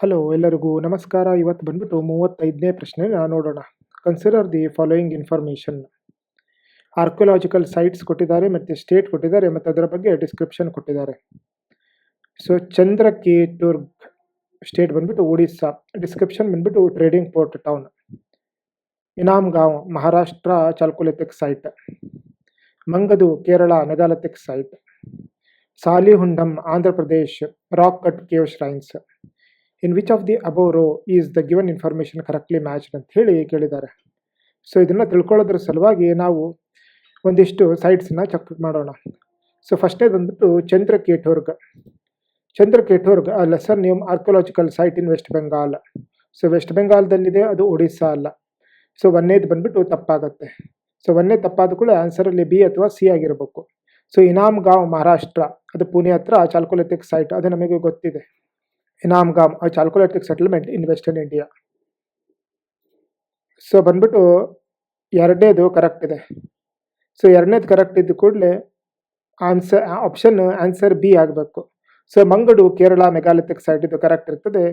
Hello ಎಲ್ಲರಿಗೂ ನಮಸ್ಕಾರ. ಇವತ್ತು ಬಂದ್ಬಿಟ್ಟು ಮೂವತ್ತೈದನೇ ಪ್ರಶ್ನೆ ನೋಡೋಣ. Consider the following information archaeological sites ಕೊಟ್ಟಿದ್ದಾರೆ ಮತ್ತು ಸ್ಟೇಟ್ ಕೊಟ್ಟಿದ್ದಾರೆ ಮತ್ತು ಅದರ ಬಗ್ಗೆ ಡಿಸ್ಕ್ರಿಪ್ಷನ್ ಕೊಟ್ಟಿದ್ದಾರೆ. ಸೊ ಚಂದ್ರಕೇಟುರ್ಗ್ ಸ್ಟೇಟ್ ಬಂದ್ಬಿಟ್ಟು ಒಡಿಸ್ಸಾ ಡಿಸ್ಕ್ರಿಪ್ಷನ್ ಬಂದ್ಬಿಟ್ಟು trading port town Inam Gaon Maharashtra chalcolithic site Mangadu Kerala megalithic site Salihundam Andhra Pradesh rock cut cave shrines in which of the above row is the given information correctly matched ಅಂತ ಹೇಳಿ ಕೇಳಿದ್ದಾರೆ. So ಇದನ್ನು ತಿಳ್ಕೊಳ್ಳೋದ್ರ ಸಲುವಾಗಿ ನಾವು ಒಂದಿಷ್ಟು ಸೈಟ್ಸನ್ನ check ಮಾಡೋಣ. So ಫಸ್ಟೇ ಬಂದ್ಬಿಟ್ಟು Chandraketugarh. Chandraketugarh, a lesser name archaeological site in West Bengal so West ಬೆಂಗಾಲ್ದಲ್ಲಿದೆ ಅದು ಒಡಿಸ್ಸಾ ಅಲ್ಲ. ಸೊ ಒಂದೇದು ಬಂದ್ಬಿಟ್ಟು ತಪ್ಪಾಗತ್ತೆ. ಸೊ ಒಂದೇ ತಪ್ಪಾದ ಕೂಡ ಆನ್ಸರಲ್ಲಿ ಬಿ ಅಥವಾ ಸಿ ಆಗಿರಬೇಕು. ಸೊ ಇನಾಮ್ ಗಾಂವ್ ಮಹಾರಾಷ್ಟ್ರ, ಅದು ಪುಣೆ ಹತ್ರ ಚಾಲ್ಕೊಲಿಥಿಕ್ ಸೈಟ್ ಅದು ನಮಗೆ ಗೊತ್ತಿದೆ. Inamgaon a chalcolithic settlement in western India. So ಬಂದ್ಬಿಟ್ಟು ಎರಡನೇದು ಕರೆಕ್ಟ್ ಇದೆ. ಸೊ ಎರಡನೇದು ಕರೆಕ್ಟ್ ಇದ್ದ ಕೂಡಲೇ ಆನ್ಸರ್ ಆಪ್ಷನ್ ಆನ್ಸರ್ ಬಿ ಆಗಬೇಕು. So Mangadu Kerala megalithic site ಇದು ಕರೆಕ್ಟ್ ಇರ್ತದೆ.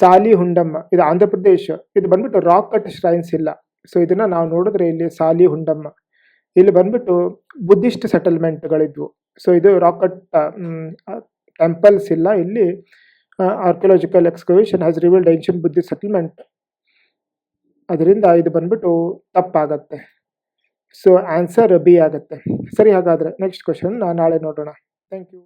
ಸಾಲಿ ಹುಂಡಮ್ಮ, ಇದು ಆಂಧ್ರ ಪ್ರದೇಶ್. ಇದು ಬಂದ್ಬಿಟ್ಟು ರಾಕ್ ಕಟ್ ಶ್ರೈನ್ಸ್ ಇಲ್ಲ. ಸೊ ಇದನ್ನ ನಾವು ನೋಡಿದ್ರೆ ಇಲ್ಲಿ ಸಾಲಿ ಹುಂಡಮ್ಮ. ಇಲ್ಲಿ ಬಂದ್ಬಿಟ್ಟು ಬುದ್ಧಿಸ್ಟ್ ಸೆಟಲ್ಮೆಂಟ್ಗಳಿದ್ವು ಸೊ ಇದು ರಾಕ್ ಕಟ್ ಟೆಂಪಲ್ಸ್ ಇಲ್ಲ. ಇಲ್ಲಿ archaeological excavation has revealed ancient Buddhist settlement ಅದರಿಂದ ಇದು ಬಂದ್ಬಿಟ್ಟು ತಪ್ಪಾಗತ್ತೆ. ಸೊ ಆನ್ಸರ್ ಬಿ ಆಗುತ್ತೆ. ಸರಿ, ಹಾಗಾದರೆ ನೆಕ್ಸ್ಟ್ ಕ್ವಶನ್ ನಾಳೆ ನೋಡೋಣ. Thank you